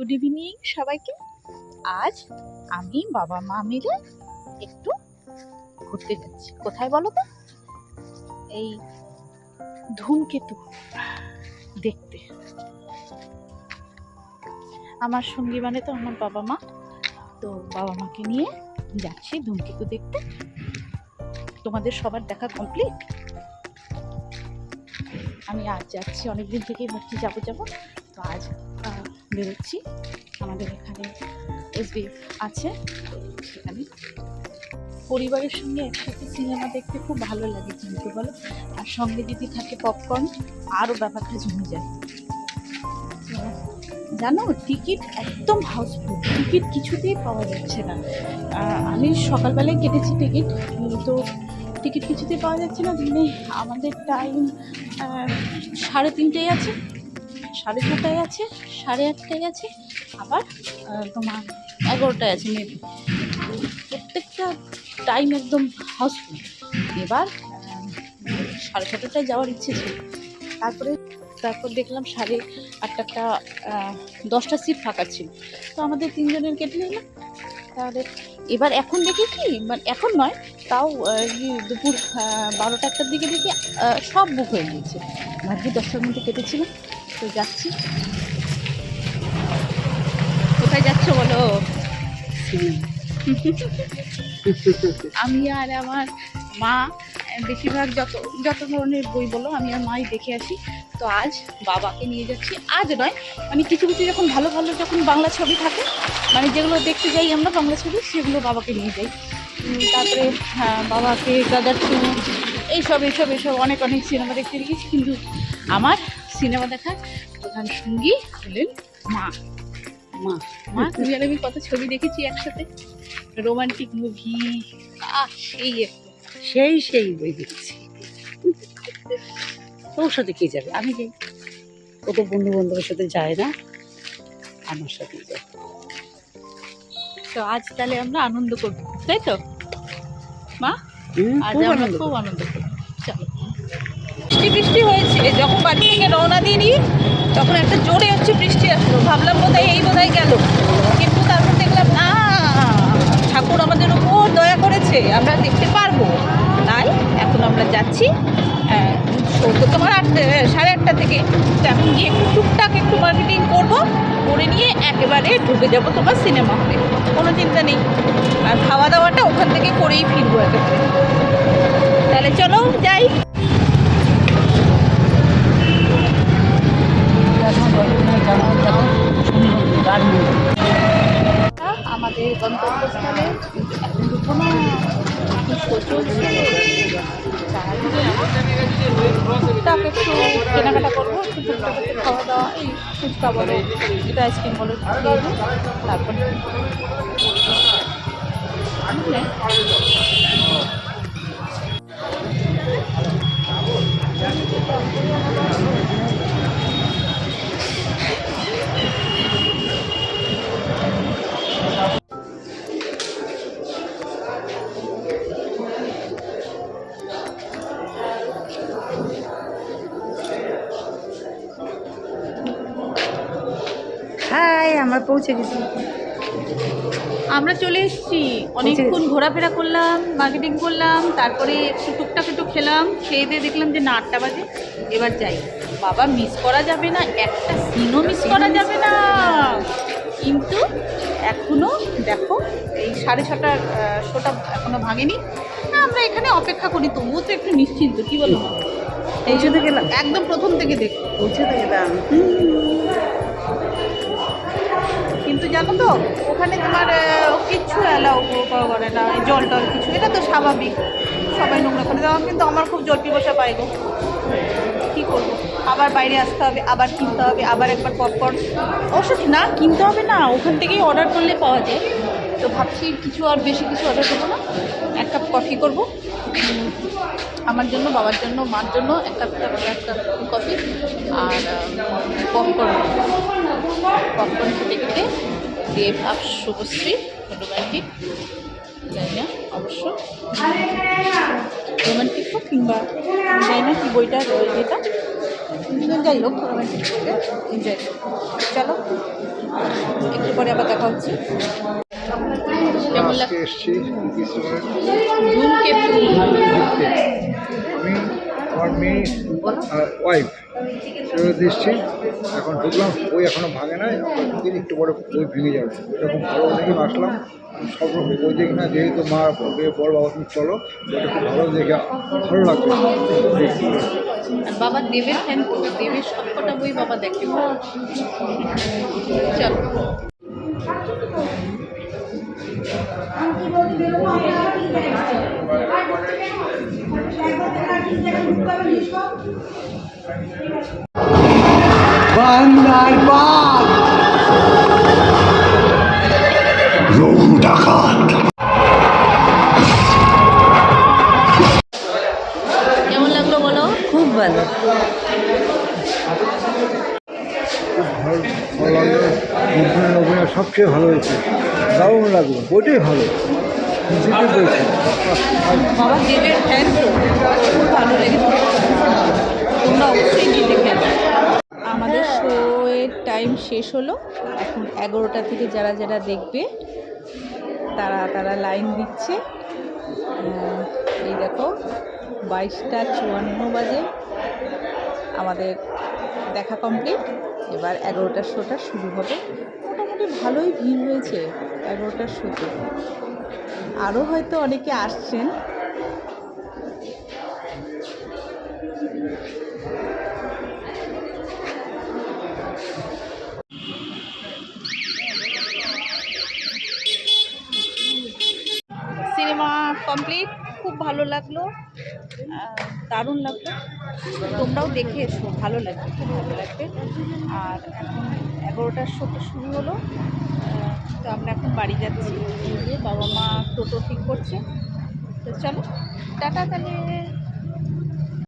Good evening সবাইকে। আজ আমি বাবা মা মিলে একটু ঘুরতে যাচ্ছি। কোথায় বলো তো? এই ধূমকেতু দেখতে। আমার সঙ্গী মানে তো আমার বাবা মা। তো বাবা মাকে নিয়ে যাচ্ছি ধূমকেতু দেখতে। তোমাদের সবার দেখা কমপ্লিট আমি আজ যাচ্ছি, অনেকদিন থেকেই ভাবছি যাব যাব। তো আজ বেরোচ্ছি। আমাদের এখানে এসবি আছে। সেখানে পরিবারের সঙ্গে একসাথে সিনেমা দেখতে খুব ভালো লাগে, কিন্তু বলো? আর সঙ্গে যদি থাকে পপকর্ন আরও ব্যাপারটা জমে যায়। জানো, টিকিট একদম হাউসফুল টিকিট কিছুতেই পাওয়া যাচ্ছে না। আমি সকালবেলায় কেটেছি টিকিট তো টিকিট কিছুতেই পাওয়া যাচ্ছে না। মানে আমাদের টাইম সাড়ে তিনটেই আছে। সাড়ে ছটায় আছে, সাড়ে আটটায় আছে, আবার তোমার এগারোটায় আছে মেবি প্রত্যেকটা টাইম একদম হাউসফুল এবার সাড়ে ছটাটায় যাওয়ার ইচ্ছে ছিল। তারপরে, তারপর দেখলাম সাড়ে আটটা দশটা সিট ফাঁকা ছিল। তো আমাদের তিনজনের কেটে নিলাম। তাহলে, এবার এখন দেখি কি? মানে এখন নয়, তাও দুপুর বারোটা একটার দিকে দেখি সব বুক হয়ে গিয়েছে। ভাগ্যে দশটার মধ্যে কেটেছিলাম। তো যাচ্ছি। কোথায় যাচ্ছ বলো? আমি আর আমার মা বেশিরভাগ যত যত ধরনের বই বলো আমি আর মাই দেখে আসি। তো আজ বাবাকে নিয়ে যাচ্ছি। আজ নয় মানে কিছু কিছু যখন ভালো ভালো যখন বাংলা ছবি থাকে মানে যেগুলো দেখতে যাই আমরা বাংলা ছবি সেগুলো বাবাকে নিয়ে যাই। তারপরে হ্যাঁ, বাবাকে দাদার টু এইসব এইসব এইসব অনেক অনেক সিনেমা দেখতে দেখেছি কিন্তু আমার সিনেমা দেখার প্রধান সঙ্গী হলেন মা। মা মা তুমি আর আমি কত ছবি দেখেছি একসাথে? রোমান্টিক মুভি সেই সেই সেই বই দেখছি। তোর সাথে কে যাবে? আমি যাই। ও তো বন্ধু বান্ধবের সাথে যায় না। আমার সাথে যায়। তো আজ তাহলে আমরা আনন্দ করব তাই তো? মা আজ আমরা খুব আনন্দ করব। বৃষ্টি বৃষ্টি হয়েছে। যখন বাড়ি থেকে রওনা দিইনি, তখন একটা জোরে হচ্ছে বৃষ্টি আসলো। ভাবলাম বোধহয় এই বোধহয় গেল। কিন্তু তারপর দেখলাম, না, ঠাকুর আমাদের উপর দয়া করেছে, আমরা দেখতে পারব। তাই এখন আমরা যাচ্ছি সৌদ তোমার সাড়ে আটটা থেকে। তো এখন গিয়ে একটু টুকটাক একটু মার্কেটিং করব, করে নিয়ে একেবারে ঢুকে যাব তোমার সিনেমা হলে কোনো চিন্তা নেই। আর খাওয়া দাওয়াটা ওখান থেকে করেই ফিরবো একেবারে। তাহলে চলো, যাই আমাদের গন্তব্যস্থলে এখন ঢুকবো না এখন প্রচুর টুকটাক একটু কেনাকাটা করব, একটু টুকটাক একটু খাওয়া দাওয়া, এই ফুচকা বলো এটা আইসক্রিম বলো তারপর আমরা পৌঁছে গেছি। আমরা চলে এসেছি। অনেকক্ষণ ঘোরাফেরা করলাম মার্কেটিং করলাম তারপরে একটু টুকটাক একটু খেলাম খেয়ে দিয়ে দেখলাম যে না আটটা বাজে। এবার যাই। বাবা মিস করা যাবে না একটা সিনও মিস করা যাবে না। কিন্তু এখনও দেখো এই সাড়ে ছটার শোটা এখনও ভাঙেনি। না, আমরা এখানে অপেক্ষা করি তবুও তো একটু নিশ্চিন্ত কী বলো? এই জন্য গেলাম। একদম প্রথম থেকে দেখ। পৌঁছাতে গেলাম। জানো তো? ওখানে তোমার কিচ্ছু অ্যালাউ করে না জল টল কিছু। এটা তো স্বাভাবিক। সবাই নোংরা করে দেওয়া, কিন্তু আমার খুব জল পিপাসা পাই গো। কী করব? আবার বাইরে আসতে হবে, আবার কিনতে হবে, আবার একবার পপকর্ন। অবশ্য না, কিনতে হবে না, ওখান থেকেই অর্ডার করলে পাওয়া যায়। তো ভাবছি কিছু আর বেশি কিছু অর্ডার করব না। এক কাপ কফি করব। আমার জন্য, বাবার জন্য, মার জন্য এক কাপ এক কাপ কফি আর পপকর্ন। পপকর্ন কেটে কেটে দিয়ে ভাব শুভশ্রী রোমান্টিক জানি না অবশ্য। রোমান্টিক হোক কিংবা জানি না কি বইটা যেটা। যাই হোক রোমান্টিক এনজয় চলো একটু পরে আবার দেখা হচ্ছে। আজকে এসেছি ধূমকেতু। আমি আমার মেয়ে ওয়াইফ সেভাবে দিচ্ছি। এখন ঢুকলাম বই এখনও ভাঙে নাই ঢুকিনি একটু পরে বই ভেঙে যাবে। এরকম ভালো দেখে আসলাম সব রকম বই দেখি না যেহেতু মা বলবে বড় বাবা তুমি চলো বইটা খুব ভালো দেখে ভালো লাগবে বাবা দেবের ফ্যান তো দেবের সবকটা বই বাবা দেখে। চলো। কেমন লাগল বলো? খুব ভালো। সবচেয়ে ভালো হয়েছে। দারুণ লাগল বইটাই ভালো। জিতে বাবা দেবের ফ্যান খুব ভালো লেগেছে। তোমরা অবশ্যই গিয়ে দেখে শো টাইম শেষ হলো। এখন এগারোটা থেকে যারা যারা দেখবে, তারা তারা লাইন দিচ্ছে। এই দেখো, বাইশটা চুয়ান্ন বাজে। আমাদের দেখা কমপ্লিট এবার এগারোটার শোটা শুরু হবে। মোটামুটি ভালোই ভিড় হয়েছে এগারোটার শোতে আরও হয়তো অনেকে আসছেন। কমপ্লিট খুব ভালো লাগল। দারুণ লাগল। তোমরাও দেখে এসো, ভালো লাগবে, খুব ভালো লাগবে। আর এখন এগারোটার শোটা শুরু হলো। তো আমরা এখন বাড়ি যাচ্ছি। বাবা মা টোটো ঠিক করছে। তো চলো, টাটা তাহলে।